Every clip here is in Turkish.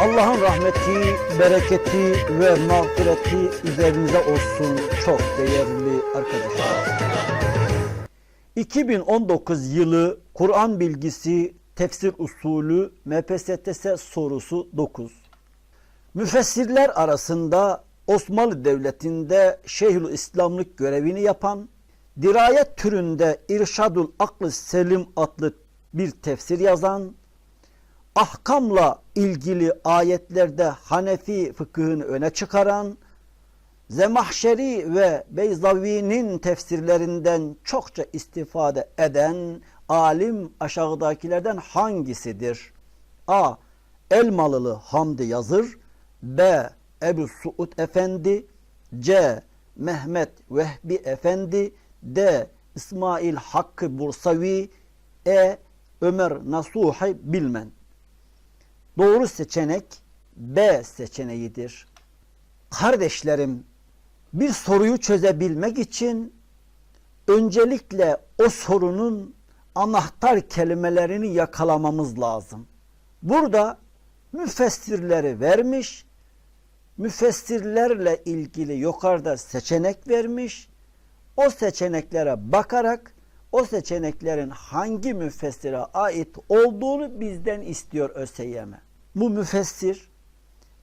Allah'ın rahmeti, bereketi ve mağfireti üzerinize olsun çok değerli arkadaşlar. 2019 yılı Kur'an bilgisi tefsir usulü MPSTS sorusu 9. Müfessirler arasında Osmanlı Devleti'nde Şeyhül İslamlık görevini yapan, dirayet türünde İrşadul Aklı Selim adlı bir tefsir yazan, ahkamla ilgili ayetlerde Hanefi fıkhını öne çıkaran, Zemahşeri ve Beyzavi'nin tefsirlerinden çokça istifade eden alim aşağıdakilerden hangisidir? A. Elmalılı Hamdi Yazır B. Ebu Suud Efendi C. Mehmet Vehbi Efendi D. İsmail Hakkı Bursavi E. Ömer Nasuhi Bilmen Doğru seçenek B seçeneğidir. Kardeşlerim, bir soruyu çözebilmek için öncelikle o sorunun anahtar kelimelerini yakalamamız lazım. Burada müfessirleri vermiş, müfessirlerle ilgili yukarıda seçenek vermiş. O seçeneklere bakarak o seçeneklerin hangi müfessire ait olduğunu bizden istiyor ÖSYM. Bu müfessir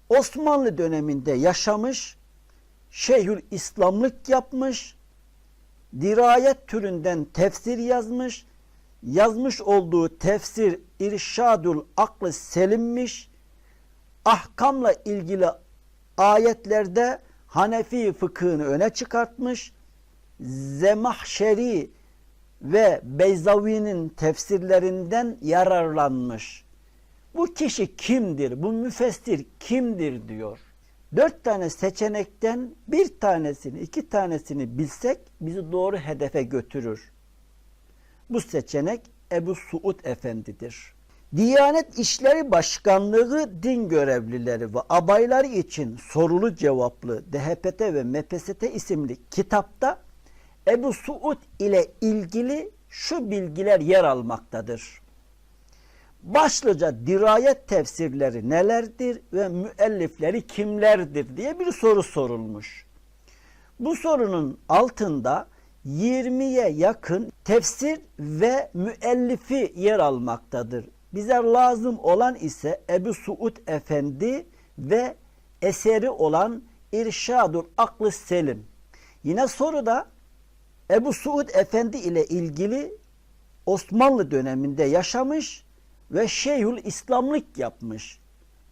Osmanlı döneminde yaşamış, Şeyhül İslamlık yapmış, dirayet türünden tefsir yazmış, yazmış olduğu tefsir İrşadul Aklı Selimmiş, ahkamla ilgili ayetlerde Hanefi fıkhını öne çıkartmış, Zemahşeri ve Beyzavi'nin tefsirlerinden yararlanmış. Bu kişi kimdir? Bu müfessir kimdir diyor. Dört tane seçenekten bir tanesini, iki tanesini bilsek bizi doğru hedefe götürür. Bu seçenek Ebu Suud Efendi'dir. Diyanet İşleri Başkanlığı din görevlileri ve abayları için sorulu cevaplı DHPT ve MPST isimli kitapta Ebu Suud ile ilgili şu bilgiler yer almaktadır. Başlıca dirayet tefsirleri nelerdir ve müellifleri kimlerdir diye bir soru sorulmuş. Bu sorunun altında 20'ye yakın tefsir ve müellifi yer almaktadır. Bize lazım olan ise Ebu Suud Efendi ve eseri olan İrşadur Aklı Selim. Yine soruda Ebu Suud Efendi ile ilgili Osmanlı döneminde yaşamış ve Şeyhül İslamlık yapmış.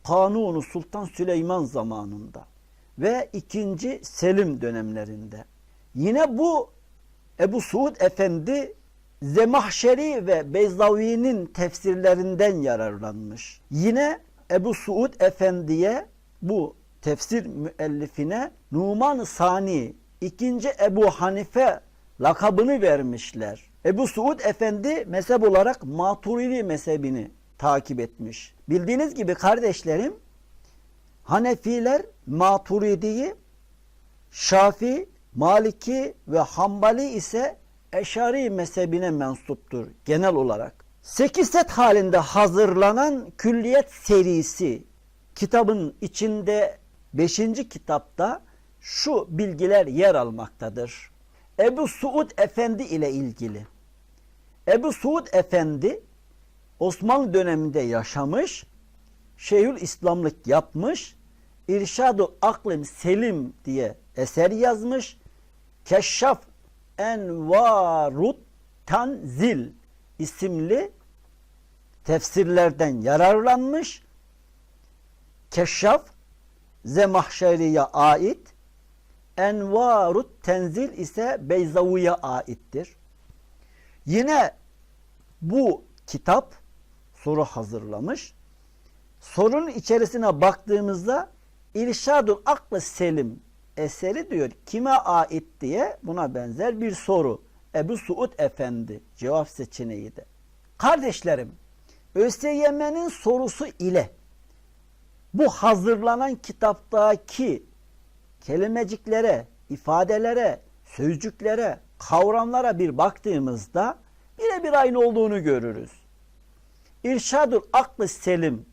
Kanunu Sultan Süleyman zamanında ve ikinci Selim dönemlerinde. Yine bu Ebu Suud Efendi Zemahşeri ve Beyzavi'nin tefsirlerinden yararlanmış. Yine Ebu Suud Efendi'ye bu tefsir müellifine Numan Sani, ikinci Ebu Hanife lakabını vermişler. Ebu Suud Efendi mezhep olarak Maturidi mezhebini takip etmiş. Bildiğiniz gibi kardeşlerim Hanefiler Maturidi'yi Şafi, Maliki ve Hambali ise Eşari mezhebine mensuptur genel olarak. 8 set halinde hazırlanan külliyet serisi kitabın içinde 5. kitapta şu bilgiler yer almaktadır. Ebu Suud Efendi ile ilgili. Ebu Suud Efendi Osmanlı döneminde yaşamış, Şeyhül İslamlık yapmış, İrşadu Aklim Selim diye eser yazmış, Keşşaf Envarut Tanzil isimli tefsirlerden yararlanmış. Keşşaf Zemahşeri'ye ait, Envarut Tenzil ise Beyzavi'ye aittir. Yine bu kitap soru hazırlamış. Sorunun içerisine baktığımızda İrşadul Aklı Selim eseri diyor kime ait diye buna benzer bir soru. Ebu Suud Efendi cevap seçeneği de. Kardeşlerim ÖSYM'nin sorusu ile bu hazırlanan kitaptaki kelimeciklere, ifadelere, sözcüklere, kavramlara bir baktığımızda birebir aynı olduğunu görürüz. İrşadul aklı selim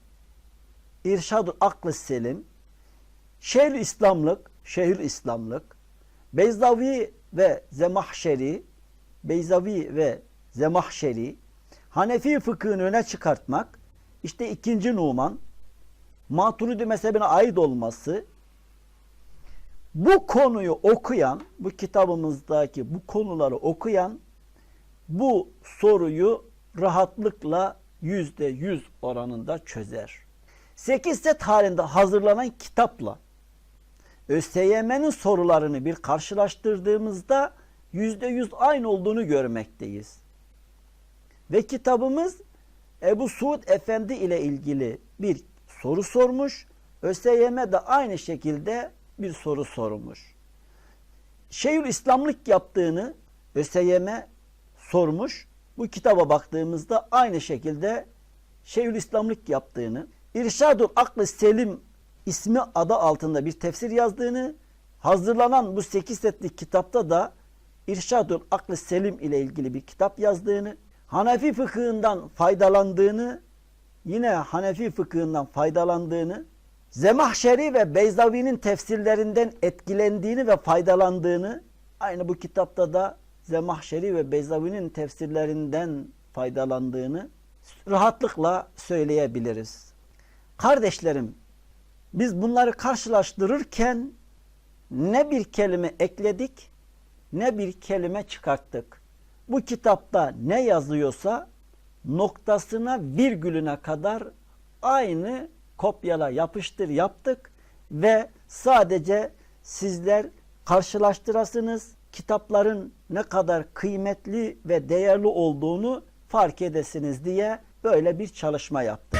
İrşad-ı Aklı Selim, Şeyhül İslamlık, Şeyhül İslamlık, Beyzavi ve Zemahşeri, Beyzavi ve Zemahşeri, Hanefi fıkhını öne çıkartmak, işte ikinci Numan, Maturidi mezhebine ait olması, bu konuyu okuyan, bu kitabımızdaki bu konuları okuyan, bu soruyu rahatlıkla yüzde yüz oranında çözer. 8 set halinde hazırlanan kitapla ÖSYM'nin sorularını bir karşılaştırdığımızda yüzde yüz aynı olduğunu görmekteyiz. Ve kitabımız Ebu Suud Efendi ile ilgili bir soru sormuş. ÖSYM de aynı şekilde bir soru sormuş. Şeyhül İslamlık yaptığını ÖSYM sormuş. Bu kitaba baktığımızda aynı şekilde Şeyhül İslamlık yaptığını, İrşadul Aklı Selim ismi adı altında bir tefsir yazdığını, hazırlanan bu 8 setlik kitapta da İrşadul Aklı Selim ile ilgili bir kitap yazdığını, Hanefi fıkhından faydalandığını, yine Hanefi fıkhından faydalandığını, Zemahşeri ve Beyzavi'nin tefsirlerinden etkilendiğini ve faydalandığını, aynı bu kitapta da Zemahşeri ve Beyzavi'nin tefsirlerinden faydalandığını rahatlıkla söyleyebiliriz. Kardeşlerim, biz bunları karşılaştırırken ne bir kelime ekledik ne bir kelime çıkarttık. Bu kitapta ne yazıyorsa noktasına virgülüne kadar aynı kopyala yapıştır yaptık ve sadece sizler karşılaştırasınız kitapların ne kadar kıymetli ve değerli olduğunu fark edesiniz diye böyle bir çalışma yaptık.